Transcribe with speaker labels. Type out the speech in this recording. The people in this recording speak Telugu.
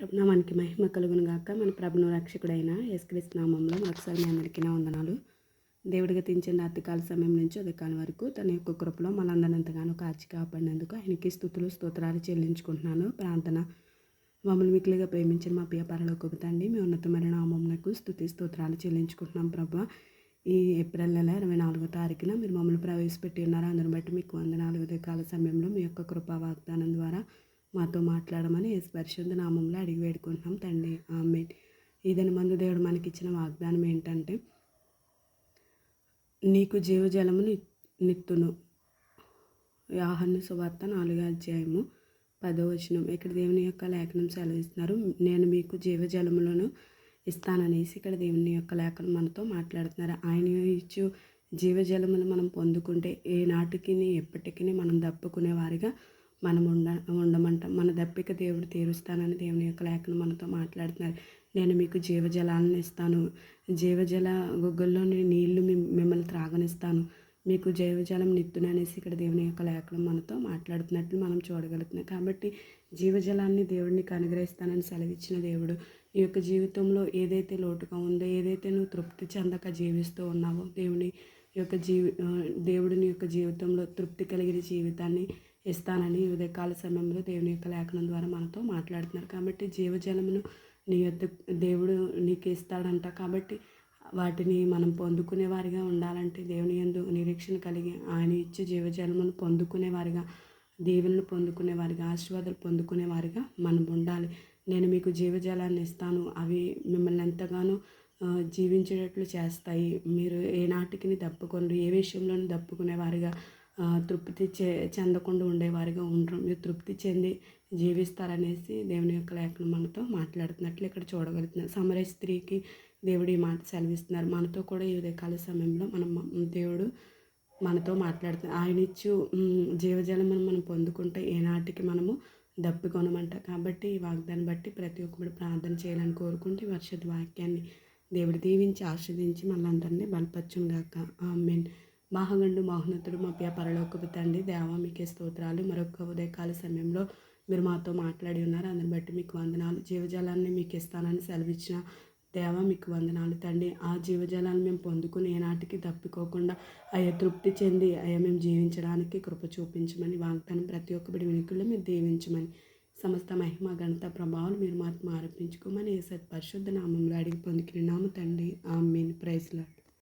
Speaker 1: ప్రభునామానికి మహిమ కలుగును గాక. మన ప్రభును రక్షకుడైన యేసుక్రీస్తు నామంలో మరొకసారి మీ అందరికీ నా వందనాలు. దేవుడిగా గతించిన రాత్రికాల సమయం నుంచి ఉదయకాలం వరకు తన యొక్క కృపలో మనందరినంతగానో కాచి కాపాడినందుకు ఆయనకి స్థుతులు స్తోత్రాలు చెల్లించుకుంటున్నాను. ప్రార్థన మమ్మల్ని మిక్కులుగా ప్రేమించిన మా ప్రియ పరలోకపు తండ్రి మీ ఉన్నతమైన నామమునకు స్థుతి స్తోత్రాలు చెల్లించుకుంటున్నాం ప్రభు. ఈ ఏప్రిల్ నెల ఇరవై నాలుగో తారీఖున మీరు మమ్మల్ని ప్రవేశపెట్టి ఉన్నారు. అందరిని బట్టి మీకు వందనాలు. ఉదయకాల సమయంలో మీ యొక్క కృపా వాగ్దానం ద్వారా మాతో మాట్లాడమని పరిశుద్ధ నామంలో అడిగి వేడుకుంటున్నాం తండ్రి. ఆమె ఇదని మందు దేవుడు మనకి ఇచ్చిన వాగ్దానం ఏంటంటే నీకు జీవజలమును నిత్తును. యాహన్న సువార్త నాలుగో అధ్యాయము పదో వచనం. ఇక్కడ దేవుని యొక్క లేఖనం సెలవిస్తున్నారు. నేను మీకు జీవజలములను ఇస్తాననేసి ఇక్కడ దేవుని యొక్క లేఖనం మనతో మాట్లాడుతున్నారు. ఆయన ఇచ్చు జీవజలములు మనం పొందుకుంటే ఏ నాటికి ఎప్పటికీ మనం దప్పుకునే వారిగా మనం ఉండ ఉండమంట. మన దప్పిక దేవుడు తీరుస్తానని దేవుని యొక్క లేఖనం మనతో మాట్లాడుతున్నారు. నేను మీకు జీవజలాలను ఇస్తాను. జీవజల గుగ్గల్లోని నీళ్ళు మిమ్మల్ని త్రాగనిస్తాను. మీకు జీవజలం నిత్తును అనేసి ఇక్కడ దేవుని యొక్క లేఖనం మనతో మాట్లాడుతున్నట్లు మనం చూడగలుగుతున్నాం. కాబట్టి జీవజలాన్ని దేవుడు నీకు అనుగ్రహిస్తానని సెలవిచ్చిన దేవుడు ఈ యొక్క జీవితంలో ఏదైతే లోటుగా ఉందో ఏదైతే నువ్వు తృప్తి చెందక జీవిస్తూ ఉన్నావో దేవుని యొక్క జీవి దేవుడిని యొక్క జీవితంలో తృప్తి కలిగిన జీవితాన్ని ఇస్తానని ఉదయకాల సమయంలో దేవుని యొక్క లేఖనం ద్వారా మనతో మాట్లాడుతున్నారు. కాబట్టి జీవజలమును నీ యొక్క దేవుడు నీకు ఇస్తాడంట. కాబట్టి వాటిని మనం పొందుకునే వారిగా ఉండాలంటే దేవుని యందు నిరీక్షణ కలిగి ఆయన ఇచ్చే జీవజలమును పొందుకునే వారిగా దీవెనలు పొందుకునే వారిగా ఆశీర్వాదాలు పొందుకునే వారిగా మనం ఉండాలి. నేను మీకు జీవజలాన్ని ఇస్తాను. అవి మిమ్మల్ని ఎంతగానో జీవించేటట్లు చేస్తాయి. మీరు ఏ నాటికి దప్పుకొని ఏ విషయంలోనూ దప్పుకునే వారిగా తృప్తి చె చెందకుండా ఉండేవారిగా ఉండరు. మీరు తృప్తి చెంది జీవిస్తారనేసి దేవుని యొక్క లేఖనం మనతో మాట్లాడుతున్నట్లు ఇక్కడ చూడగలుగుతున్నారు సమర స్త్రీకి దేవుడు ఈ మాట సెలవిస్తున్నారు. మనతో కూడా ఈ ఉదయకాల సమయంలో మనం దేవుడు మనతో మాట్లాడుతున్నారు. ఆయన ఇచ్చు జీవజలం మనం పొందుకుంటే ఏనాటికి మనము దప్పికొనమంట కాబట్టి ఈ వాగ్దాన్ని బట్టి ప్రతి ఒక్కరు ప్రార్థన చేయాలని కోరుకుంటే ఈ వాక్యాన్ని దేవుడు దీవించి ఆస్వాదించి మనందరినీ బలపరచుగాక ఆ ఆమెన్. మహాగండు మహోన్నతుడు మా పరలోకపు తండ్రి దేవా మీకే స్తోత్రాలు. మరొక ఉదయకాల సమయంలో మీరు మాతో మాట్లాడి ఉన్నారు. అందుని బట్టి మీకు వందనాలు. జీవజాలాన్ని మీకు ఇస్తానని సెలవిచ్చిన దేవా మీకు వందనాలు. తండ్రి ఆ జీవజలాన్ని మేము పొందుకుని ఏనాటికి తప్పుకోకుండా అయ్యా తృప్తి చెంది అయ్యా మేము జీవించడానికి కృప చూపించమని వాగ్దానం ప్రతి ఒక్క బిడి వెనుకల్లో మీరు దీవించమని సమస్త మహిమ గణత ప్రభావం మీరు మాత్రం ఆరోపించుకోమని ఏ సత్ పరిశుద్ధ నామంలో అడిగి పొందుకుని నామ తండ్రి. మీన్ ప్రైజ్లాడ్